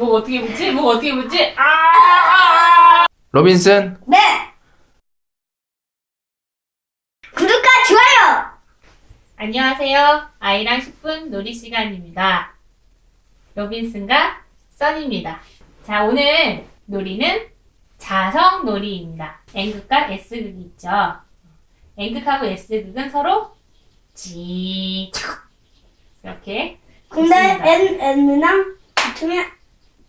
뭐 어떻게 붙지? 뭐 어떻게 붙지? 아. 로빈슨, 네. 구독과 좋아요. 안녕하세요. 아이랑 10분 놀이 시간입니다. 로빈슨과 써니입니다. 자, 오늘 놀이는 자성 놀이입니다. N극과 S극이 있죠. N극하고 S극은 서로 지 이렇게 근데 있습니다. N N이랑 붙으면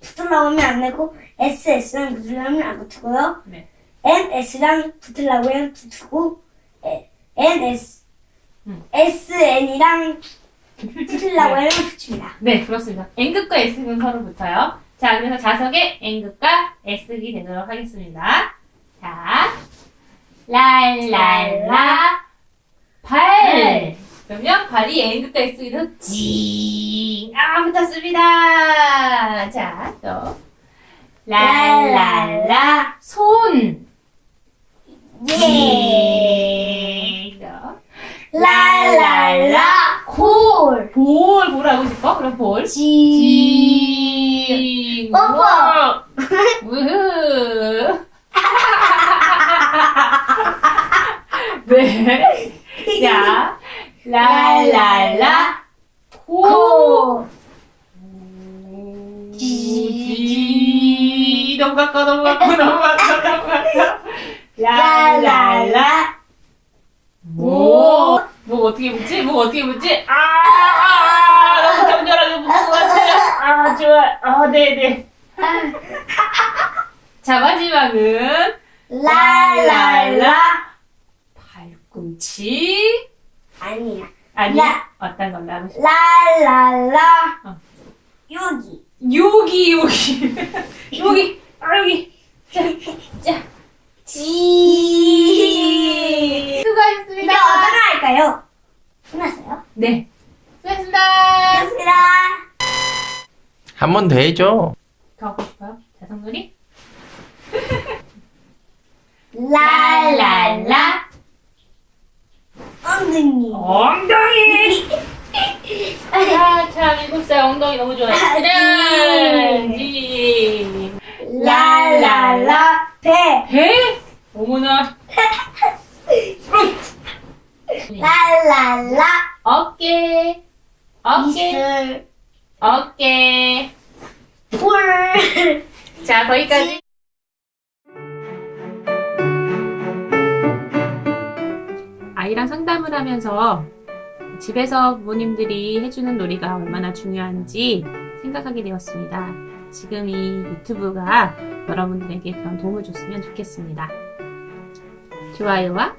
붙으려고 하면 안 되고 S S랑 붙으려면 안 붙고요. 네. N S랑 붙으려고 하면 붙고 에, N S 음. S N이랑 붙으려고 하면 붙습니다. 네, 그렇습니다. N극과 S극은 서로 붙어요. 자, 그래서 자석의 N극과 S극이 되도록 하겠습니다. 자, 랄랄라 발. 발이 N극과 S극에서 징. 아, 붙었습니다. 자, 또. 랄랄라 손. 예. 랄랄라 콜. 볼, 볼 하고 싶어? 그럼 볼. 지. 징. 뽀뽀. 우와. 우후. 네. 자, 랄랄라 코. 코. 지. 너무 가까워, 너무 가까워, 너무 가까워, 너무 가까워. 랄랄라 모. 뭐 어떻게 붙지? 뭐 어떻게 붙지? 아, 아, 아, 너무 격렬하게 붙은 것 같아요. 아, 좋아. 아, 네네. 자, 마지막은 랄랄라 발꿈치. 아니야. 아니, 라. 어떤 걸로 하고 싶어? 랄랄라 어. 여기. 여기, 여기. 여기, 아, 여기. 자, 자. 지. 수고하셨습니다. 어떤 거 할까요? 끝났어요? 네. 수고하셨습니다. 끝났습니다. 한 번 더 해줘. 더 하고 싶어요? 자성놀이? 랄랄라 3, 7살 엉덩이 너무 좋아요. 짠! 지. 랄랄라 배 배? 어머나. 랄랄라 어깨. 어깨. 이슬 어깨. 풀 자, 거기까지. 아이랑 상담을 하면서 집에서 부모님들이 해주는 놀이가 얼마나 중요한지 생각하게 되었습니다. 지금 이 유튜브가 여러분들에게 그런 도움을 줬으면 좋겠습니다. 좋아요와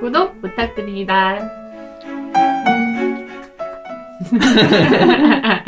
구독 부탁드립니다.